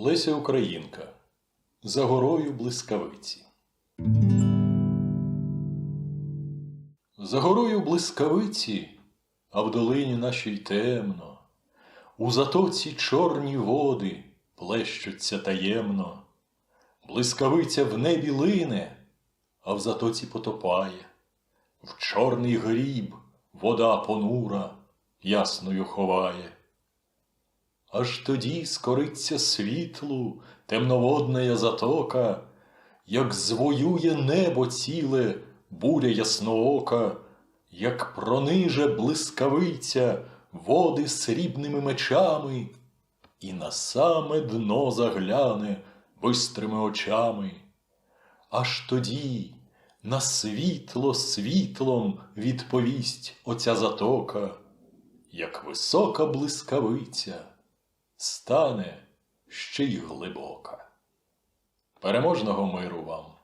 Леся Українка. За горою блискавиці. За горою блискавиці, а в долині нашій темно, у затоці чорні води плещуться таємно, блискавиця в небі лине, а в затоці потопає, в чорний гріб вода понура ясною ховає. Аж тоді скориться світлу темноводная затока, як звоює небо ціле буря ясноока, як прониже блискавиця води срібними мечами, і на саме дно загляне бистрими очами. Аж тоді на світло світлом відповість оця затока, як висока блискавиця стане ще й глибока. Переможного миру вам!